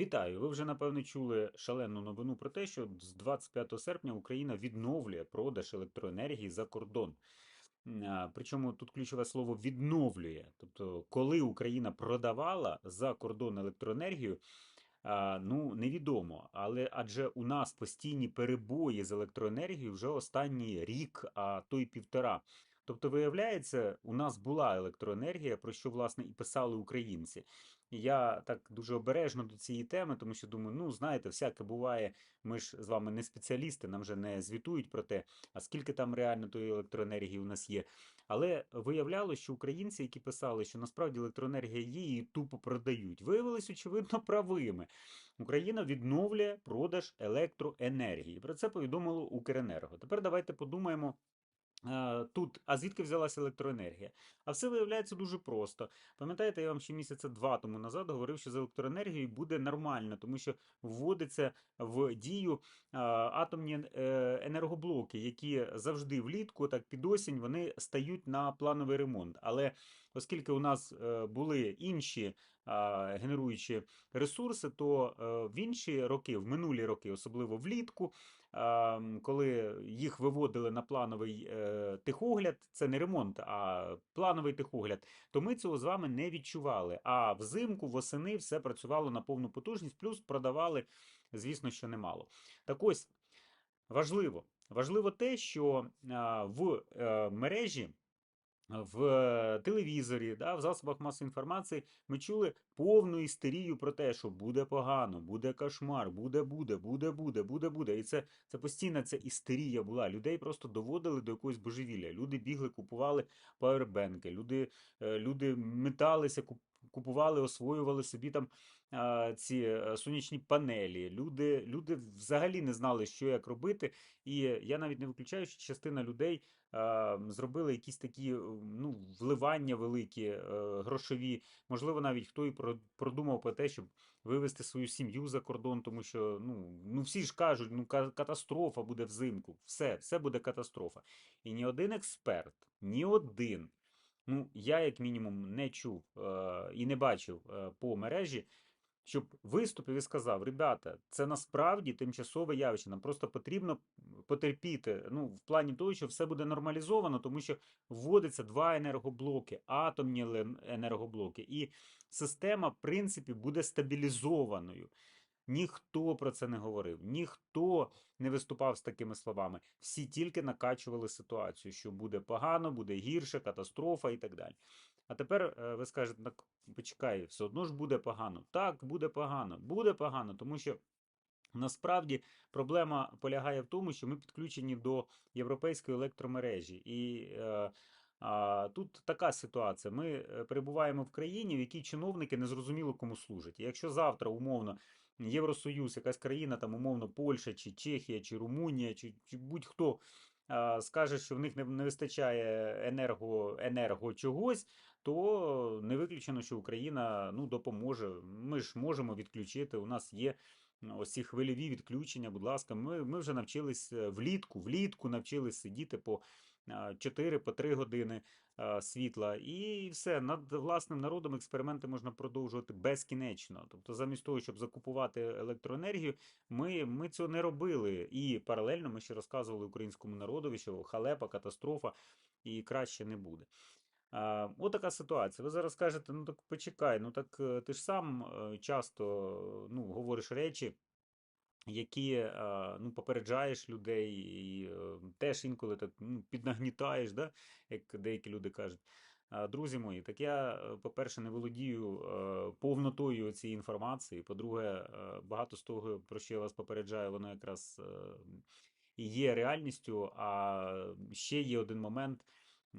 Вітаю! Ви вже напевно чули шалену новину про те, що з 25 серпня Україна відновлює продаж електроенергії за кордон. Причому тут ключове слово відновлює. Тобто, коли Україна продавала за кордон електроенергію, ну невідомо. Але адже у нас постійні перебої з електроенергією вже останній рік, а то й півтора. Тобто, виявляється, у нас була електроенергія, про що власне і писали українці. Я так дуже обережно до цієї теми, тому що думаю, ну знаєте, всяке буває. Ми ж з вами не спеціалісти, нам вже не звітують про те, а скільки там реально тої електроенергії у нас є. Але виявлялося, що українці, які писали, що насправді електроенергія є, її тупо продають, виявилися очевидно правими. Україна відновлює продаж електроенергії. Про це повідомило Укренерго. Тепер давайте подумаємо. Е, Тут, а звідки взялася електроенергія? А все виявляється дуже просто. Пам'ятаєте, я вам ще місяця два тому назад говорив, що з електроенергією буде нормально, тому що вводиться в дію а, атомні е, енергоблоки, які завжди влітку, так під осінь, вони стають на плановий ремонт. Але оскільки у нас е, були інші генеруючі ресурси, то е, в інші роки, в минулі роки, особливо влітку, коли їх виводили на плановий е, тихогляд, це не ремонт, а плановий тихогляд, то ми цього з вами не відчували. А взимку, восени все працювало на повну потужність, плюс продавали, звісно, що немало. Так ось важливо. Важливо те, що в мережі в е, телевізорі, да, в засобах масової інформації ми чули повну істерію про те, що буде погано, буде кошмар, буде, буде, буде, буде, буде, буде. І це, це постійна ця істерія була. Людей просто доводили до якогось божевілля. Люди бігли, купували павербенки, люди, е, люди металися, куп- купували, освоювали собі там ці е, сонячні панелі. Люди, люди взагалі не знали, що як робити. І я навіть не виключаю, що частина людей зробили якісь такі е, ну, вливання великі, е, грошові. Можливо, навіть хто і про- продумав про те, щоб вивезти свою сім'ю за кордон, тому що ну, ну всі ж кажуть, ну ка- катастрофа буде взимку. Все, все буде катастрофа. І ні один експерт, ні один. Ну, я, як мінімум, не чув е, і не бачив е, по мережі, щоб виступив і сказав: ребята, це насправді тимчасове явище. Нам просто потрібно потерпіти. Ну, в плані того, що все буде нормалізовано, тому що вводиться два енергоблоки, атомні енергоблоки, і система, в принципі, буде стабілізованою. Ніхто про це не говорив, ніхто не виступав з такими словами. Всі тільки накачували ситуацію, що буде погано, буде гірше, катастрофа і так далі. А тепер е, ви скажете, так почекай, все одно ж буде погано. Так, буде погано, буде погано, тому що насправді проблема полягає в тому, що ми підключені до європейської електромережі. І е, а, тут така ситуація. Ми е, перебуваємо в країні, в якій чиновники не зрозуміло кому служать. І якщо завтра умовно Євросоюз, якась країна, там умовно Польща, чи Чехія, чи Румунія, чи, чи будь-хто скаже, що в них не, не вистачає енерго, енерго чогось, то не виключено, що Україна ну, допоможе. Ми ж можемо відключити. У нас є ось ці хвильові відключення. Будь ласка, ми, ми вже навчились е, влітку, влітку навчились сидіти по 4 по 3 години світла, і все над власним народом експерименти можна продовжувати безкінечно. Тобто, замість того, щоб закупувати електроенергію, ми, ми цього не робили. І паралельно ми ще розказували українському народові, що халепа, катастрофа і краще не буде. А, от така ситуація. Ви зараз кажете, ну так почекай, ну так е, ти ж сам е, часто ну, говориш речі, які е, ну, попереджаєш людей, і е, теж інколи так ну, піднагнітаєш, да? як деякі люди кажуть. Друзі мої, так я, е, по-перше, не володію повнотою цієї інформації. По-друге, багато з того, про що я вас попереджаю, воно якраз і є реальністю. А ще є один момент.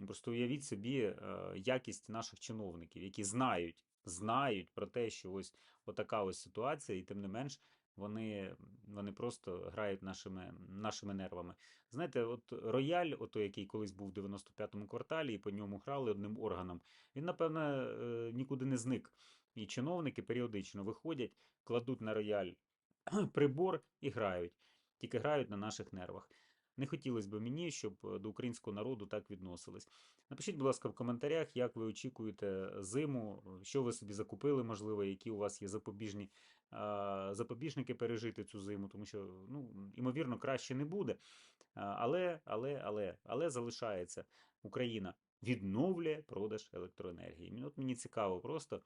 Просто уявіть собі якість наших чиновників, які знають, знають про те, що ось отака ось ситуація, і тим не менш вони, вони просто грають нашими, нашими нервами. Знаєте, от рояль, ото який колись був в 95-му кварталі, і по ньому грали одним органом, він, напевно, е, нікуди не зник. І чиновники періодично виходять, кладуть на рояль прибор і грають. Тільки грають на наших нервах. Не хотілося б мені, щоб е, до українського народу так відносились. Напишіть, будь ласка, в коментарях, як ви очікуєте зиму, що ви собі закупили, можливо, які у вас є запобіжні запобіжники пережити цю зиму, тому що, ну, ймовірно, краще не буде. Але, але, але, але залишається Україна відновлює продаж електроенергії. От мені цікаво просто,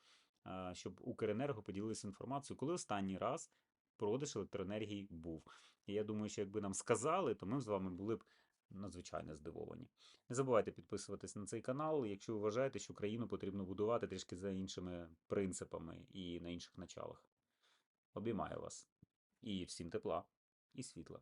щоб Укренерго поділилися інформацією, коли останній раз продаж електроенергії був. І я думаю, що якби нам сказали, то ми з вами були б надзвичайно здивовані. Не забувайте підписуватись на цей канал, якщо ви вважаєте, що країну потрібно будувати трішки за іншими принципами і на інших началах. Обіймаю вас. І всім тепла і світла.